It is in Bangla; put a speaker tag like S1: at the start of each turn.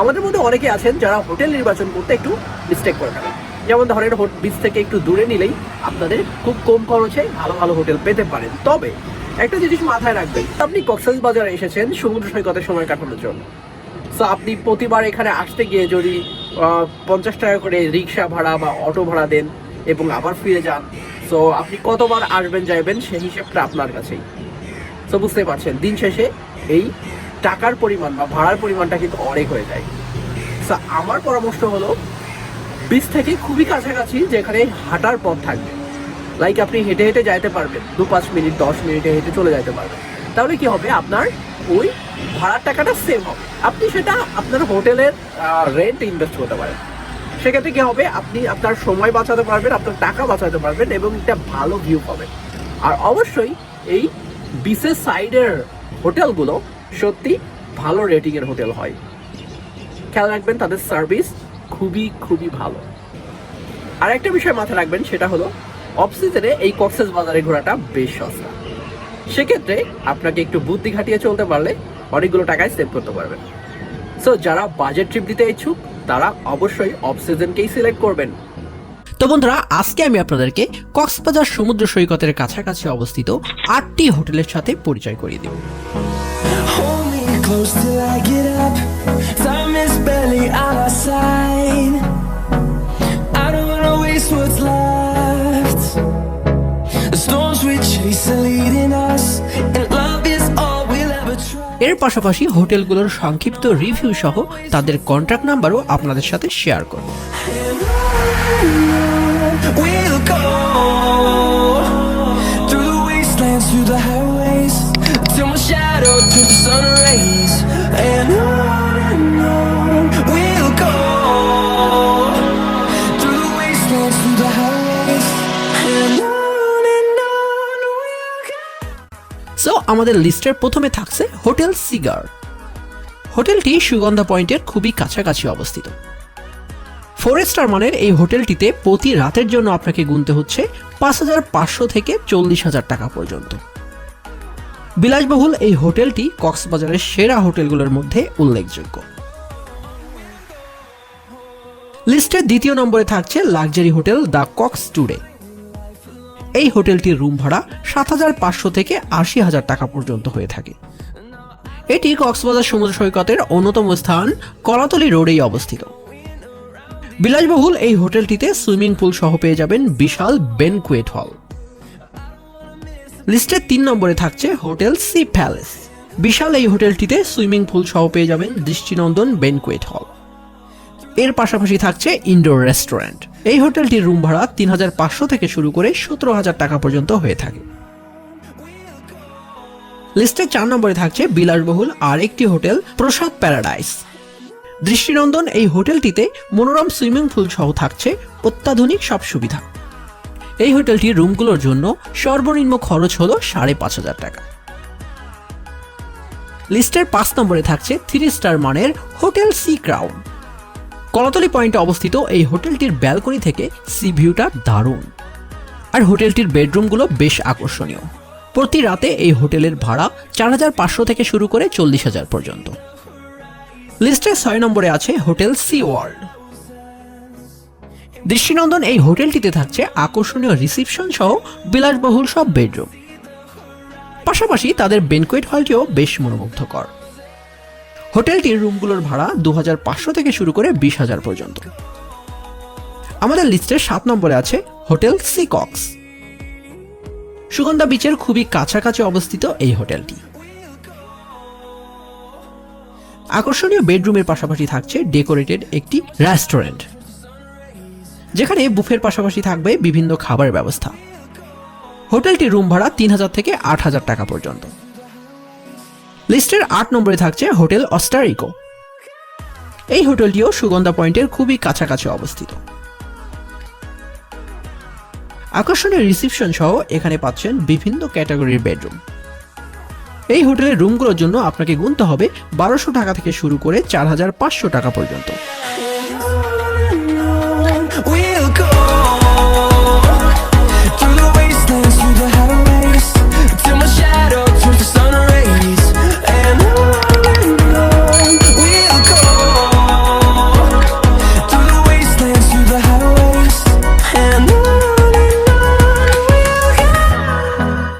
S1: আমাদের মধ্যে অনেকে আছেন যারা হোটেল নির্বাচন করতে একটু মিস্টেক করে ফেলেন। যেমন ধরেন বিচ থেকে একটু দূরে নিলেই আপনাদের খুব কম খরচে ভালো ভালো হোটেল পেতে পারেন। তবে একটা জিনিস মাথায় রাখবেন, আপনি কক্সবাজারে বাজারে এসেছেন সমুদ্র সৈকতে সময় কাটানোর জন্য। তো আপনি প্রতিবার এখানে আসতে গিয়ে যদি পঞ্চাশ টাকা করে রিক্সা ভাড়া বা অটো ভাড়া দেন এবং আবার ফিরে যান তো আপনি কতবার আসবেন যাইবেন সেই হিসেবটা আপনার কাছেই। তো বুঝতে পারছেন, দিন শেষে এই টাকার পরিমাণ বা ভাড়ার পরিমাণটা কিন্তু অনেক হয়ে যায়। তো আমার পরামর্শ হলো বিচ থেকে খুবই কাছাকাছি যেখানে হাঁটার পথ থাকবে। লাইক আপনি হেঁটে হেঁটে যাইতে পারবেন, দু পাঁচ মিনিট, দশ মিনিটে হেঁটে চলে যাইতে পারবেন। তাহলে কি হবে? আপনার ওই ভাড়ার টাকাটা সেভ হবে। আপনি সেটা আপনার হোটেলের রেন্ট ইনভেস্ট করতে পারেন। সেক্ষেত্রে কি হবে? আপনি আপনার সময় বাঁচাতে পারবেন, আপনার টাকা বাঁচাতে পারবেন এবং একটা ভালো ভিউ পাবেন। আর অবশ্যই এই বিচের সাইডের হোটেলগুলো সত্যি ভালো রেটিংয়ের হোটেল হয়। খেয়াল রাখবেন তাদের সার্ভিস খুবই খুবই ভালো। আর একটা বিষয় মাথায় রাখবেন, সেটা হলো অফ সিজনে এই কক্সেস বাজারে ঘোরাটা বেশ সস্তা। সেক্ষেত্রে আপনাকে একটু বুদ্ধি খাটিয়ে চলতে পারলে অনেকগুলো টাকায় সেভ করতে পারবেন। সো যারা বাজেট ট্রিপ দিতে ইচ্ছুক, তারা অবশ্যই অফ সিজনকেই সিলেক্ট করবেন। তো বন্ধুরা, আজকে আমি আপনাদেরকে কক্সবাজার সমুদ্র সৈকতের কাছাকাছি অবস্থিত আটটি হোটেলের সাথে পরিচয় করিয়ে দেব।
S2: Close till I get up. Time is barely on our side. I don't wanna waste what's left. The storms we chase are leading us, and love is all we'll ever try.
S1: এর পাশাপাশি হোটেলগুলোর সংক্ষিপ্ত রিভিউ সহ তাদের কন্ট্যাক্ট নাম্বারও আপনাদের সাথে শেয়ার করব সো আমাদের লিস্টের প্রথমে থাকছে হোটেল সিগার হোটেলটি সুগন্ধা পয়েন্টের খুবই কাছাকাছি অবস্থিত। ফোর স্টার মানের এই হোটেলটিতে প্রতি রাতের জন্য আপনাকে গুনতে হচ্ছে পাঁচ হাজার পাঁচশো থেকে চল্লিশ হাজার টাকা পর্যন্ত। বিলাসবহুল এই হোটেলটি কক্সবাজারের সেরা হোটেলগুলোর মধ্যে উল্লেখযোগ্য। লিস্টের দ্বিতীয় নম্বরে থাকছে luxury hotel the Cox today এই হোটেলটির রুম ভাড়া সাত হাজার পাঁচশো থেকে আশি হাজার টাকা পর্যন্ত হয়ে থাকে। এটি কক্সবাজার সমুদ্র সৈকতের অন্যতম স্থান, কলাতলি রোডেই অবস্থিত। বিলাসবহুল এই হোটেলটিতে সুইমিং পুল সহ পেয়ে যাবেন বিশাল বেনকুয়েট হল। লিস্টের তিন নম্বরে থাকছে হোটেল সি প্যালেস। বিশাল এই হোটেলটিতে সুইমিং পুল সহ পেয়ে যাবেন দৃষ্টিনন্দন বেনকুয়েট হল। এর পাশাপাশি থাকছে ইনডোর রেস্টুরেন্ট এই হোটেলটির রুম ভাড়া তিন হাজার পাঁচশো থেকে শুরু করে সতেরো হাজার টাকা পর্যন্ত হয়ে থাকে। লিস্টে চার নম্বরে থাকছে বিলাসবহুল আর একটি হোটেল, প্রসাদ প্যারাডাইস। দৃষ্টিনন্দন এই হোটেলটিতে মনোরম সুইমিং পুল সহ থাকছে অত্যাধুনিক সব সুবিধা। এই হোটেলটির রুমগুলোর জন্য সর্বনিম্ন খরচ হলো সাড়ে পাঁচ হাজার টাকা। লিস্টের পাঁচ নম্বরে থাকছে থ্রি স্টার মানের হোটেল সি ক্রাউন কলাতলি পয়েন্টে অবস্থিত এই হোটেলটির ব্যালকনি থেকে সি ভিউটা দারুণ। আর হোটেলটির বেডরুমগুলো বেশ আকর্ষণীয়। প্রতি রাতে এই হোটেলের ভাড়া চার হাজার পাঁচশো থেকে শুরু করে চল্লিশ হাজার পর্যন্ত। লিস্টের ছয় নম্বরে আছে হোটেল সি ওয়ার্ল্ড। দৃষ্টিনন্দন এই হোটেলটিতে থাকছে আকর্ষণীয় রিসিপশন সহ বিলাসবহুল সব বেডরুম। পাশাপাশি তাদের বেনকুয়েট হলটিও বেশ মনোমুগ্ধকর। হোটেলটির রুমগুলোর ভাড়া দু হাজার পাঁচশো থেকে শুরু করে বিশ হাজার পর্যন্ত। আমাদের লিস্টের সাত নম্বরে আছে হোটেল সি কক্স সুগন্ধা বিচের খুবই কাছাকাছি অবস্থিত এই হোটেলটি। আকর্ষণীয় বেডরুমের পাশাপাশি থাকছে ডেকোরেটেড একটি রেস্টুরেন্ট, যেখানে বুফের পাশাপাশি থাকবে বিভিন্ন খাবারের ব্যবস্থা। হোটেলটির রুম ভাড়া তিন হাজার থেকে আট হাজার টাকা পর্যন্ত। লিস্টের আট নম্বরে থাকছে হোটেল অস্টারিকো। এই হোটেলটিও সুগন্ধা পয়েন্টের খুবই কাছাকাছি অবস্থিত। আকর্ষণীয় রিসিপশন সহ এখানে পাচ্ছেন বিভিন্ন ক্যাটাগরির বেডরুম। এই হোটেলের রুমগুলোর জন্য আপনাকে গুনতে হবে বারোশো টাকা থেকে শুরু করে চার হাজার পাঁচশো টাকা পর্যন্ত।